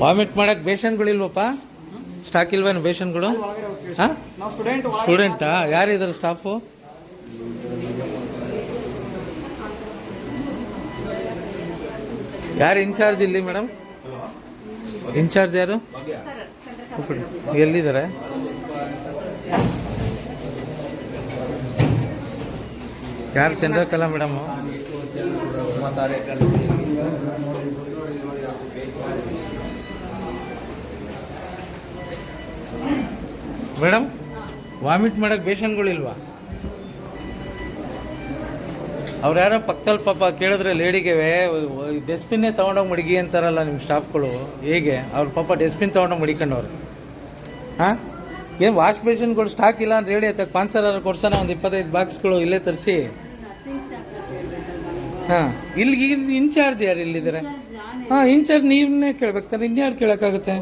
Vomit ಮಾಡಕ್ಕೆ ಬೇಷನ್ಗಳಿಲ್ವಪ್ಪ? Stock ಇಲ್ವೇನು ಬೇಷನ್ಗಳು? ಹಾಂ? ಸ್ಟೂಡೆಂಟಾ ಯಾರಿದ್ದಾರೆ ಸ್ಟಾಫು ಯಾರು ಇನ್ಚಾರ್ಜ್ ಇಲ್ಲಿ ಮೇಡಮ್ ಇನ್ಚಾರ್ಜ್ ಯಾರು? ಎಲ್ಲಿದ್ದಾರೆ? ಯಾರು ಚಂದ್ರಕಲಾ ಮೇಡಮ್? ಮೇಡಮ್, ವಾಮಿಟ್ ಮಾಡಕ್ ಬೇಷನ್ಗಳಿಲ್ವಾ? ಅವ್ರು ಯಾರೋ ಪಕ್ಕದಲ್ಲಿ ಪಾಪ ಕೇಳಿದ್ರೆ ಲೇಡಿಗೆ ಡಸ್ಟ್ಬಿನ್ನೇ ತೊಗೊಂಡೋಗಿ ಮಡಗಿ ಅಂತಾರಲ್ಲ ನಿಮ್ಮ ಸ್ಟಾಫ್ಗಳು, ಹೇಗೆ? ಅವ್ರ ಪಾಪ ಡಸ್ಟ್ಬಿನ್ ತೊಗೊಂಡೋಗಿ ಮಡಿಕೊಂಡವ್ರು. ಹಾಂ? ಏನು ವಾಶ್ ಬೇಷನ್ಗಳು ಸ್ಟಾಕ್ ಇಲ್ಲ ಅಂತ ಹೇಳಿ, ಅದಕ್ಕೆ ಪಾನ್ಸರ್ ಕೊಡ್ಸೋಣ, ಒಂದು ಇಪ್ಪತ್ತೈದು ಬಾಕ್ಸ್ಗಳು ಇಲ್ಲೇ ತರಿಸಿ. ಹಾಂ ಇಲ್ಲಿ ಇನ್ಚಾರ್ಜ್ ಯಾರು ಇಲ್ಲಿದ್ದಾರೆ? ಹಾಂ ಇನ್ಚಾರ್ಜ್ ನೀವನ್ನೇ ಕೇಳ್ಬೇಕು ತಾನೆ, ಇನ್ಯಾರು ಕೇಳೋಕ್ಕಾಗುತ್ತೆ?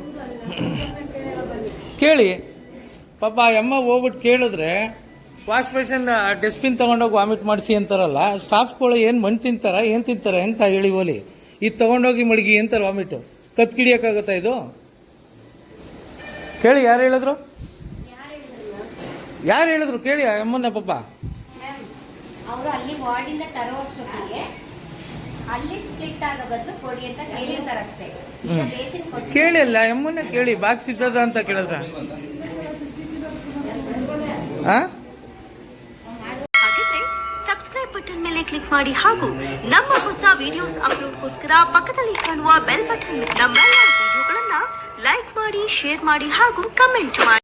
ಕೇಳಿ. ಪಾಪ ಎಮ್ಮ ಹೋಗ್ಬಿಟ್ಟು ಕೇಳಿದ್ರೆ ವಾಶ್ ಬೇಷನ್ ಡಸ್ಟ್ಬಿನ್ ತೊಗೊಂಡೋಗಿ ವಾಮಿಟ್ ಮಾಡಿಸಿ ಅಂತಾರಲ್ಲ ಸ್ಟಾಫ್ಗಳು ಏನು ಮಣ್ಣು ತಿಂತಾರ, ಏನು ತಿಂತಾರೆ ಅಂತ ಹೇಳಿ ಹೋಲಿ ಇದು ತೊಗೊಂಡೋಗಿ ಮಡಗಿ ಅಂತಾರೆ ವಾಮಿಟು ಕತ್ಕಿಡಿಯೋಕ್ಕಾಗುತ್ತಾ ಇದು? ಕೇಳಿ, ಯಾರು ಹೇಳಿದ್ರು? ಯಾರು ಹೇಳಿದ್ರು? ಕೇಳಿ ಅಮ್ಮನ ಪಾಪ. ಅವರು ಅಲ್ಲಿ ವಾರ್ಡಿಂದ ತರೋಷ್ಟೊತ್ತಿಗೆ ಅಲ್ಲಿ ಸ್ಪ್ಲಿಟ್ ಆಗ ಬದಲು ಕೊಡಿ ಅಂತ ಹೇಳಿರ್ತಾರೆ ಅಷ್ಟೇ. ಈಗ ಹ್ಮ್. ಬೇಸಿನ್ ಕೊಟ್ಟು ಕೇಳಿ ಅಲ್ಲ ಅಮ್ಮನ್ನ ಕೇಳಿ ಬಾಕ್ಸ್ ಇದ್ದದ ಅಂತ ಕೇಳಿದ್ರ? ಹಾಗಿದ್ರೆ ಸಬ್ಸ್ಕ್ರೈಬ್ ಬಟನ್ ಮೇಲೆ ಕ್ಲಿಕ್ ಮಾಡಿ ಹಾಗೂ ನಮ್ಮ ಹೊಸ ವಿಡಿಯೋಸ್ ಅಪ್ಲೋಡ್ಗೋಸ್ಕರ ಪಕ್ಕದಲ್ಲಿ ಕಾಣುವ ಬೆಲ್ ಬಟನ್ ನಮ್ಮೆಲ್ಲ ವಿಡಿಯೋಗಳನ್ನ ಲೈಕ್ ಮಾಡಿ ಶೇರ್ ಮಾಡಿ ಹಾಗೂ ಕಮೆಂಟ್ ಮಾಡಿ.